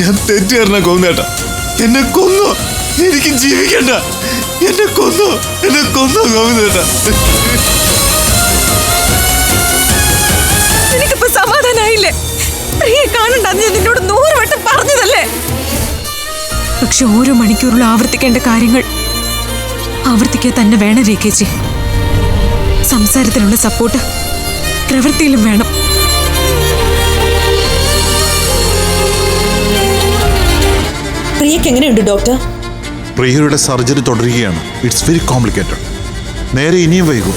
ഞാൻ തെറ്റുകാരനെ കൊന്നേട്ട എന്നെ കൊന്നു. എനിക്ക് ജീവിക്കണ്ട. എന്നെ കൊന്നു. എന്നെ കൊന്നു ഗോവിന്ദേട്ട ഞാൻ നിന്നോട് വട്ടം പറഞ്ഞതല്ലേ? പക്ഷെ ഓരോ മണിക്കൂറിലും ആവർത്തിക്കേണ്ട കാര്യങ്ങൾ ആവർത്തിക്കാൻ തന്നെ വേണം രേഖേച്ചി. സംസാരത്തിനുള്ള സപ്പോർട്ട് പ്രവൃത്തിയിലും വേണം. പ്രിയക്ക് എങ്ങനെയുണ്ട് ഡോക്ടർ പ്രിയയുടെ സർജറി തുടരുകയാണ്. ഇറ്റ്സ് വെരി കോംപ്ലിക്കേറ്റഡ് നേരെ ഇനിയും വൈകും.